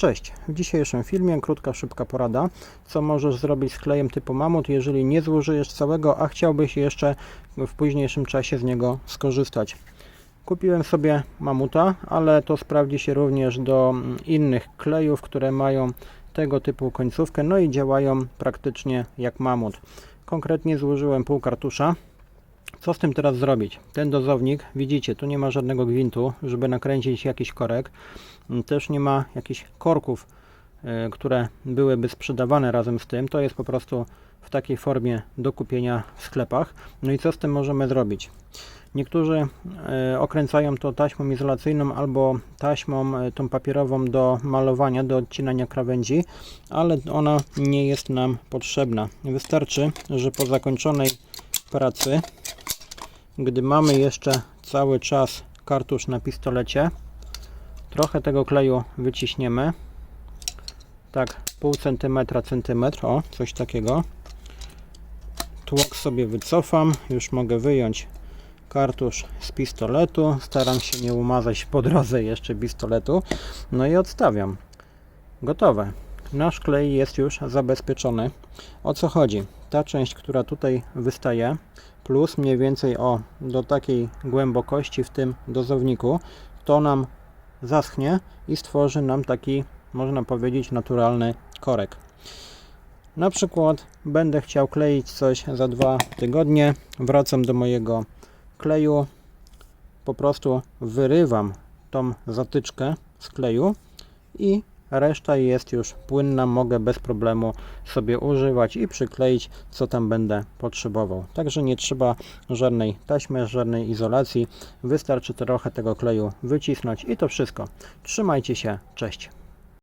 Cześć, w dzisiejszym filmie krótka, szybka porada, co możesz zrobić z klejem typu mamut, jeżeli nie złożyjesz całego, a chciałbyś jeszcze w późniejszym czasie z niego skorzystać. Kupiłem sobie mamuta, ale to sprawdzi się również do mm, innych klejów, które mają tego typu końcówkę, no i działają praktycznie jak mamut. Konkretnie złożyłem pół kartusza. Co z tym teraz zrobić? Ten dozownik, widzicie, tu nie ma żadnego gwintu, żeby nakręcić jakiś korek. Też nie ma jakichś korków, e, które byłyby sprzedawane razem z tym. To jest po prostu w takiej formie do kupienia w sklepach. No i co z tym możemy zrobić? Niektórzy e, okręcają to taśmą izolacyjną albo taśmą e, tą papierową do malowania, do odcinania krawędzi, ale ona nie jest nam potrzebna. Wystarczy, że po zakończonej pracy, gdy mamy jeszcze cały czas kartusz na pistolecie, trochę tego kleju wyciśniemy. Tak, pół centymetra, centymetr, o, coś takiego. Tłok sobie wycofam, już mogę wyjąć kartusz z pistoletu. Staram się nie umazać po drodze jeszcze pistoletu. No i odstawiam. Gotowe. Nasz klej jest już zabezpieczony. O co chodzi? Ta część, która tutaj wystaje, plus mniej więcej o do takiej głębokości w tym dozowniku, to nam zaschnie i stworzy nam taki, można powiedzieć, naturalny korek. Na przykład będę chciał kleić coś za dwa tygodnie, wracam do mojego kleju, po prostu wyrywam tą zatyczkę z kleju i reszta jest już płynna, mogę bez problemu sobie używać i przykleić co tam będę potrzebował. Także nie trzeba żadnej taśmy, żadnej izolacji, wystarczy trochę tego kleju wycisnąć i to wszystko. Trzymajcie się, cześć.